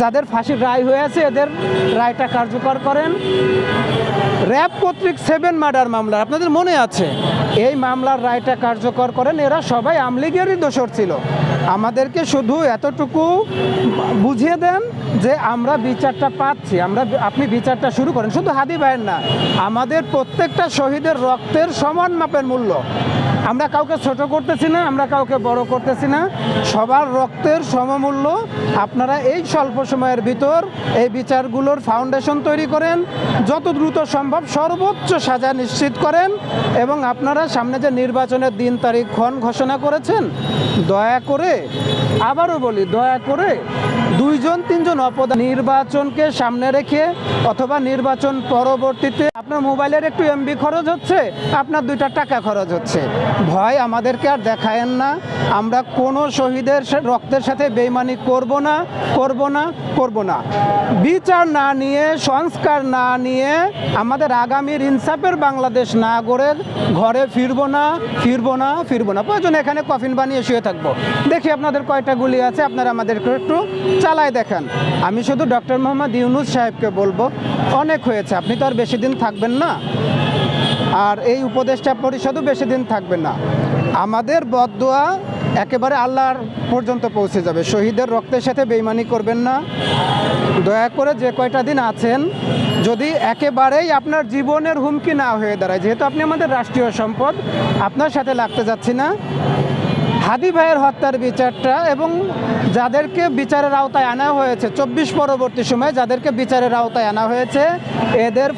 যাদের ফাঁসির রায় হয়েছে, এদের রায়টা কার্যকর করেন। র্যাব কর্তৃক সেভেন মার্ডার মামলা আপনাদের মনে আছে? এই মামলার রায়টা কার্যকর করেন, এরা সবাই আমলিগেরই দোষর ছিল। আমাদেরকে শুধু এতটুকু বুঝিয়ে দেন যে আমরা বিচারটা পাচ্ছি, আমরা আপনি বিচারটা শুরু করেন। শুধু হাদি ভাইয়ের না, আমাদের প্রত্যেকটা শহীদের রক্তের সমান মাপের মূল্য। আমরা কাউকে ছোট করতেছি না, আমরা কাউকে বড় করতেছি না। সবার রক্তের সমমূল্য আপনারা এই স্বল্প সময়ের ভিতর এই বিচারগুলোর ফাউন্ডেশন তৈরি করেন, যত দ্রুত সম্ভব সর্বোচ্চ সাজা নিশ্চিত করেন এবং আপনারা সামনে যে নির্বাচনের দিন, তারিখ, ক্ষণ ঘোষণা করেছেন, দয়া করে, আবারও বলি, দয়া করে দুইজন, তিনজন অপদা নির্বাচনকে সামনে রেখে অথবা নির্বাচন পরবর্তীতে আপনার মোবাইলের একটু এমবি খরচ হচ্ছে, আপনার দুইটা টাকা খরচ হচ্ছে। ভয় আমাদেরকে আর দেখায়েন না। আমরা কোনো শহীদের রক্তের সাথে বেইমানি করব না করব না করব না। বিচার না নিয়ে, সংস্কার না নিয়ে আমাদের আগামীর ইনসাফের বাংলাদেশ না গড়ে ঘরে ফিরবো না ফিরবো না ফিরবো না। প্রয়োজন, এখানে কফিন বানিয়ে শুয়ে থাকব। দেখি আপনাদের কয়টা গুলি আছে, আপনারা আমাদেরকে একটু চালায় দেখান। আমি শুধু ডক্টর মোহাম্মদ ইউনুস সাহেবকে বলব, অনেক হয়েছে, আপনি তো আর বেশি দিন থাকবেন না। আর এই উপদেষ্টা পরিষদও বেশি দিন থাকবে না। আমাদের বদদোয়া একেবারে আল্লাহর পর্যন্ত পৌঁছে যাবে। শহীদের রক্তের সাথে বেইমানি করবেন না। দয়া করে যে কয়টা দিন আছেন, যদি একেবারেই আপনার জীবনের হুমকি না হয়ে দাঁড়ায়, যেহেতু আপনি আমাদের রাষ্ট্রীয় সম্পদ, আপনার সাথে লাগতে যাচ্ছি না। হাদি ভাইয়ের হত্যার বিচারটা এবং যাদেরকে বিচারের আওতায় আনা হয়েছে, চব্বিশ পরবর্তী সময়ে যাদেরকে বিচারের আওতায় আনা হয়েছে, এদের